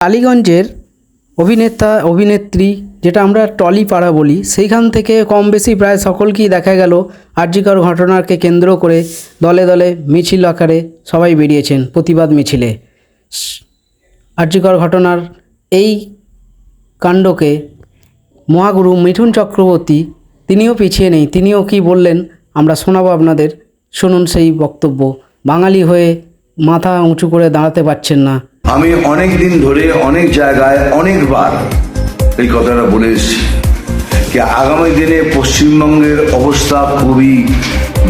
টালিগঞ্জের অভিনেতা, অভিনেত্রী, যেটা আমরা টলি পাড়া বলি, সেইখান থেকে কম বেশি প্রায় সকলকেই দেখা গেল। আর্যিকর ঘটনাকে কেন্দ্র করে দলে দলে মিছিল আকারে সবাই বেরিয়েছেন, প্রতিবাদ মিছিলে। আর্যিকর ঘটনার এই কাণ্ডকে মহাগুরু মিঠুন চক্রবর্তী তিনিও পিছিয়ে নেই। তিনিও কি বললেন, আমরা শোনাবো আপনাদের। শুনুন সেই বক্তব্য। বাঙালি হয়ে মাথা উঁচু করে দাঁড়াতে পারছেন না। আমি অনেক দিন ধরে অনেক জায়গায় অনেকবার এই কথাটা বলে এসেছি যে আগামী দিনে পশ্চিমবঙ্গের অবস্থা খুবই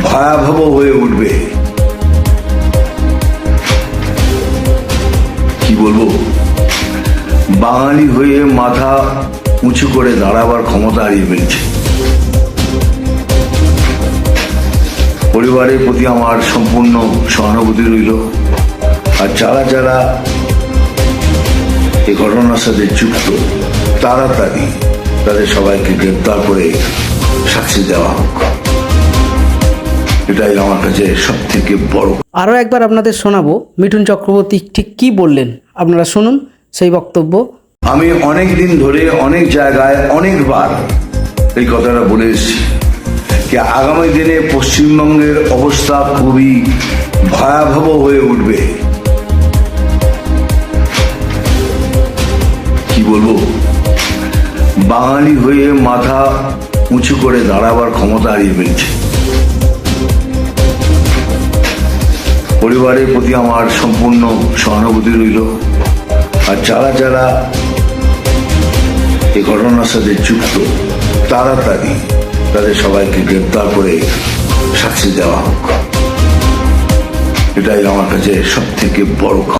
ভয়াবহ হয়ে উঠবে। কি বলব? বাঙালি হয়ে মাথা উঁচু করে দাঁড়াবার ক্ষমতা হারিয়ে ফেলছে। পরিবারের প্রতি আমার সম্পূর্ণ সহানুভূতি রইল। আর যারা যারা এই ঘটনার সাথে যুক্ত তাড়াতাড়ি তাদের সবাইকে গ্রেপ্তার করে শাস্তি দেওয়া হোক। এটাই আমার কাছে সব থেকে বড়। আরও একবার আপনাদের শোনাবো মিঠুন চক্রবর্তী ঠিক কী বললেন? আপনারা শুনুন সেই বক্তব্য। আমি অনেক দিন ধরে অনেক জায়গায় অনেকবার এই কথাটা বলে এসেছি যে আগামী দিনে পশ্চিমবঙ্গের অবস্থা খুবই ভয়াবহ হয়ে উঠবে। বলব? বাঙালি হয়ে মাথা উঁচু করে দাঁড়াবার ক্ষমতা হারিয়ে ফেলছে। পরিবারের প্রতি আমার সম্পূর্ণ সহানুভূতি রইল। আর যারা যারা এই ঘটনার সাথে যুক্ত, তাড়াতাড়ি তাদের সবাইকে গ্রেপ্তার করে শাস্তি দেওয়া হোক। এটাই আমার কাছে সব থেকে বড়।